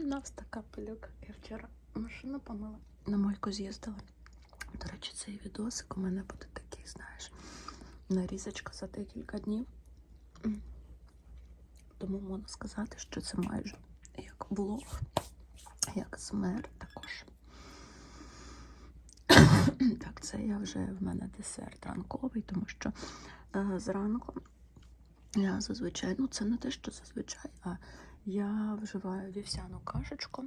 17 капелюк. Я вчора машину помила. На мойку з'їздила. До речі, цей відосик у мене буде такий, знаєш, нарізочка за декілька днів. Тому можна сказати, що це майже як блог, як смер також. так, це я вже в мене десерт ранковий, тому що е, зранку я зазвичай, ну це не те, що зазвичай, а я вживаю вівсяну кашечку.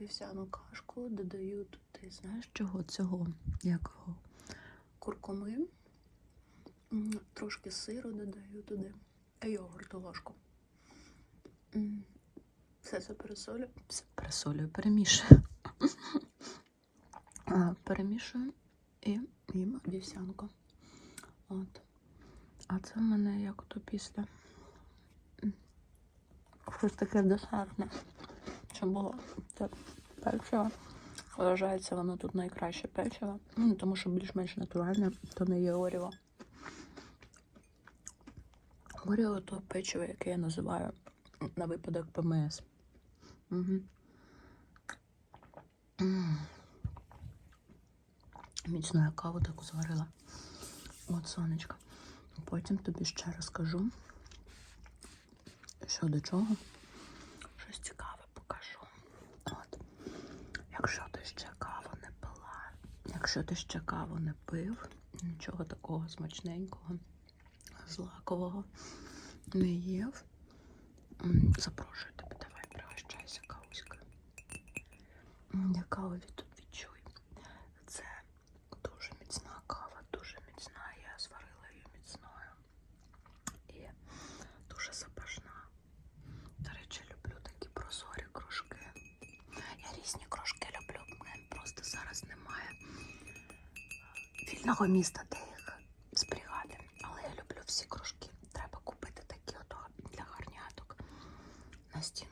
Вівсяну кашку додаю туди, знаєш, чого цього, як його, куркуми, трошки сиру додаю туди, і йогурту ложку. Все це пересолю, все пересолюю, перемішую. Перемішую і їм вівсянку. От. А це в мене як то після. Щось таке десертне. Що було це печиво. Вважається воно тут найкраще печиво. Ну, тому що більш-менш натуральне, то не є Оріо. Оріо то печиво, яке я називаю на випадок ПМС. Угу. Міцно я каву таку зварила. От сонечко. Потім тобі ще розкажу, що до чого. Щось цікаве покажу. От. Якщо ти ще каву не пила, якщо ти ще каву не пив, нічого такого смачненького, злакового не їв, запрошую тебе, давай пригощайся кавуська. М, Я каву від тут відчуй. Це дуже міцна кава, дуже міцна. Я зварила її міцною. І дуже запашна. До речі, люблю такі прозорі кружки. Я різні кружки люблю. в мене Просто зараз немає вільного міста, де їх зберігати. Але я люблю всі кружки. Треба купити такі от для гарняток на стіну.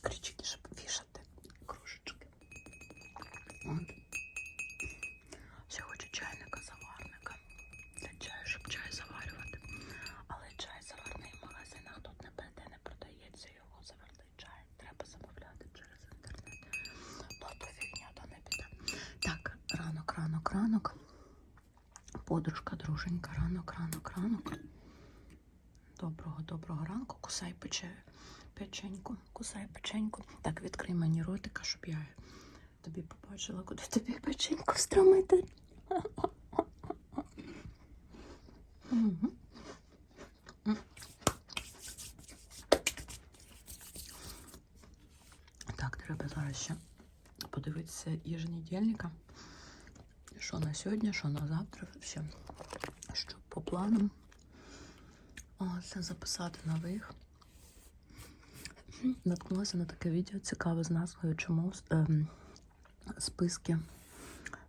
Крючки, щоб вішати кружечки. От. Ще хочу чайника заварника для чаю, щоб чай заварювати. Але чай заварний в магазинах тут не де не продається його заварний чай. Треба замовляти через інтернет. То то фігня, то не піде. Так, ранок, ранок, ранок. Подружка, друженька, ранок, ранок, ранок. Доброго, доброго ранку. Кусай пече, печеньку, кусай печеньку. Так, відкрий мені ротика, щоб я тобі побачила, куди тобі печеньку встромити. Так, треба зараз ще подивитися еженедільника. Сьогодні, що на завтра, ще що по планам. Це записати нових. Наткнулася на таке відео цікаве з назвою Чому ем, списки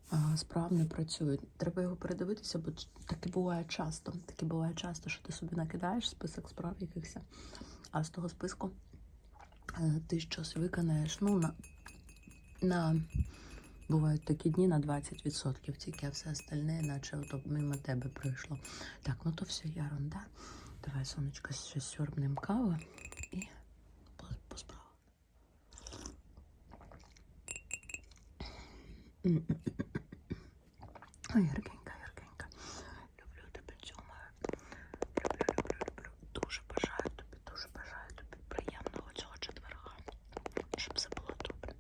а, справ не працюють. Треба його передивитися, бо таке буває часто. Таке буває часто, що ти собі накидаєш список справ якихось, а з того списку е, ти щось виконаєш. Ну, на, на бувають такі дні на 20% тільки, а все остальне, наче ото мимо тебе пройшло. Так, ну то все ерунда. Давай, сонечко, ще сьорбнем каву і по, по. Ой, Іркенька, Іркенька. Люблю тебе, цьомаю. Люблю, люблю, люблю. Дуже бажаю тобі, дуже бажаю тобі приємного цього четверга. Щоб все було добре.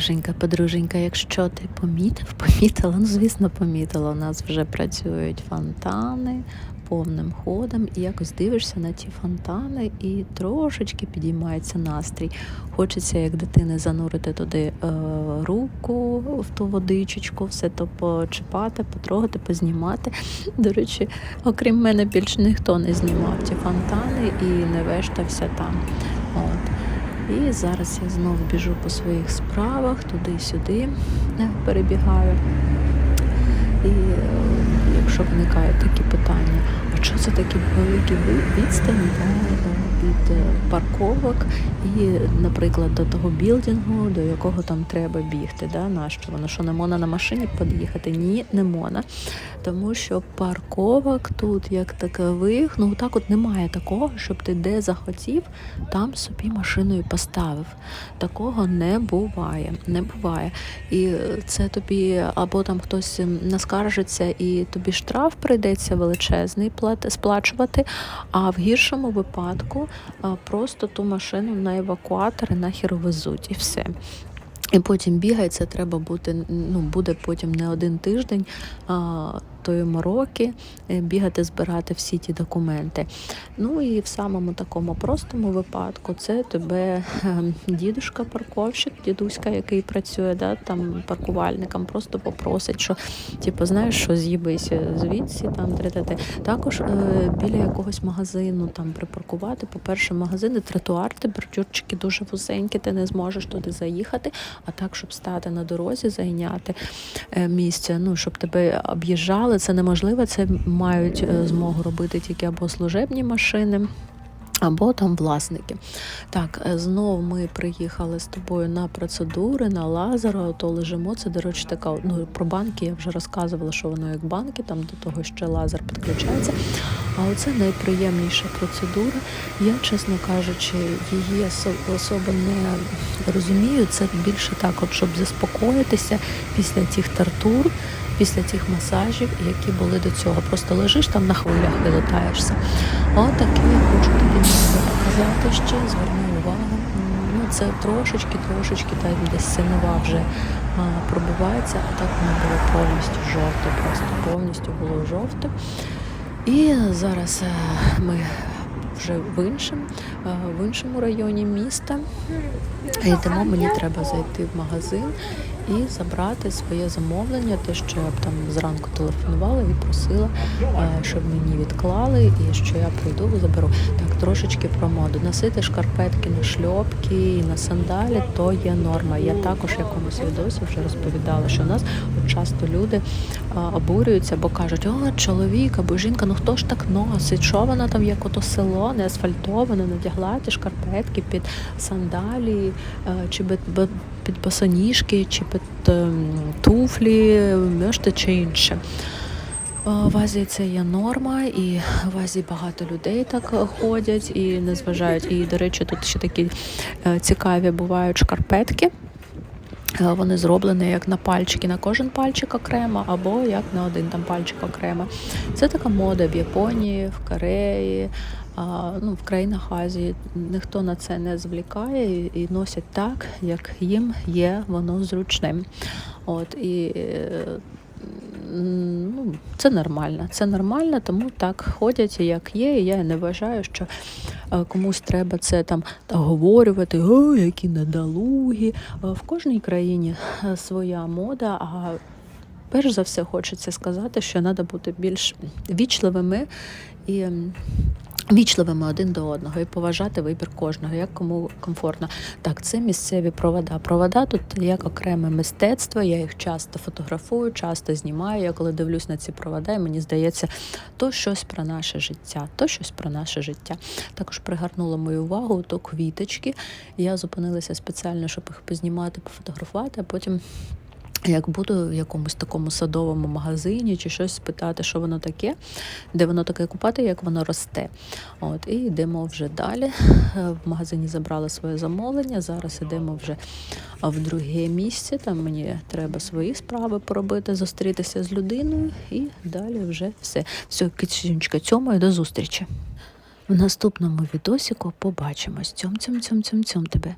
Подруженька, подруженька, якщо ти помітив, помітила, ну звісно, помітила. У нас вже працюють фонтани повним ходом, і якось дивишся на ті фонтани, і трошечки підіймається настрій. Хочеться, як дитини, занурити туди е, руку в ту водичечку, все то почіпати, потрогати, познімати. До речі, окрім мене більш ніхто не знімав ті фонтани і не вештався там. От. І зараз я знову біжу по своїх справах, туди-сюди е, перебігаю. І е, якщо виникають такі питання, а що це такі великі відстані від е, парковок і, наприклад, до того білдингу, до якого там треба бігти. Да? Нащо воно що не можна на машині під'їхати? Ні, не можна. Тому що парковок тут як такових, ну так от немає такого, щоб ти де захотів, там собі машиною поставив. Такого не буває. Не буває. І це тобі або там хтось наскаржиться, і тобі штраф прийдеться величезний сплачувати. А в гіршому випадку просто ту машину на евакуатори нахер везуть і все. І потім бігає, це треба бути, ну, буде потім не один тиждень а, тої мороки е, бігати, збирати всі ті документи. Ну і в самому такому простому випадку це тебе ем, дідушка парковщик, дідуська, який працює, да, там паркувальником, просто попросить, що типу, знаєш, що з'їбися звідси, там третете. Також е, біля якогось магазину там припаркувати. По-перше, магазини, тротуарти, бордюрчики дуже вузенькі, ти не зможеш туди заїхати. А так, щоб стати на дорозі, зайняти е, місце, ну щоб тебе об'їжджали, це неможливо. Це мають е, змогу робити тільки або служебні машини. Або там власники. Так, е, знов ми приїхали з тобою на процедури, на лазер, то лежимо. Це, до речі, така ну про банки я вже розказувала, що воно як банки, там до того ще лазер підключається. А оце найприємніша процедура. Я, чесно кажучи, її осо- особо не розумію. Це більше так, от щоб заспокоїтися після тих тортур. Після тих масажів, які були до цього, просто лежиш там на хвилях і летаєшся. Отаке я хочу тобі показати ще. Зверни увагу. Ну, це трошечки, трошечки там десь синова вже а, пробивається, а так воно було повністю жовте, просто повністю було жовте. І зараз е, ми вже в іншому, е, в іншому районі міста. Тому мені треба зайти в магазин і забрати своє замовлення, те, що я б там зранку телефонувала і просила, е, щоб мені відклали, і що я прийду заберу. Так, трошечки про моду. Носити шкарпетки на шльопки і на сандалі то є норма. Я також якомусь відосі вже розповідала, що у нас часто люди обурюються, бо кажуть, о, чоловік або жінка, ну хто ж так носить? Що вона там як ото село, не асфальтоване, надягла ті шкарпетки під сандалі, е, чи б- під босоніжки, чи під ем, туфлі, мешти чи інше. Е, В Азії це є норма, і в Азії багато людей так ходять і не зважають. І, до речі, тут ще такі е, цікаві бувають шкарпетки. Е, Вони зроблені як на пальчики, на кожен пальчик окремо, або як на один там пальчик окремо. Це така мода в Японії, в Кореї, ну, в країнах Азії. Ніхто на це не звлікає і, носять так, як їм є воно зручним. От, і, е, ну, це нормально. Це нормально, тому так ходять, як є. І я не вважаю, що е, комусь треба це там оговорювати, о, які недолугі. Е, В кожній країні своя мода. А перш за все хочеться сказати, що треба бути більш вічливими і. Вічливими один до одного і поважати вибір кожного, як кому комфортно. Так, це місцеві провода. Провода тут як окреме мистецтво. Я їх часто фотографую, часто знімаю. Я коли дивлюсь на ці провода, і мені здається, то щось про наше життя, то щось про наше життя. Також пригарнула мою увагу то квіточки. Я зупинилася спеціально, щоб їх познімати, пофотографувати, а потім. Як буду в якомусь такому садовому магазині чи щось спитати, що воно таке, де воно таке купати, як воно росте. От, і йдемо вже далі. В магазині забрали своє замовлення. Зараз йдемо вже в друге місце. Там мені треба свої справи поробити, зустрітися з людиною, і далі вже все. Все, кицюнечка, цьому і до зустрічі. В наступному відосіку побачимось. Цьом, цьом, цьом, цьом, цьом тебе.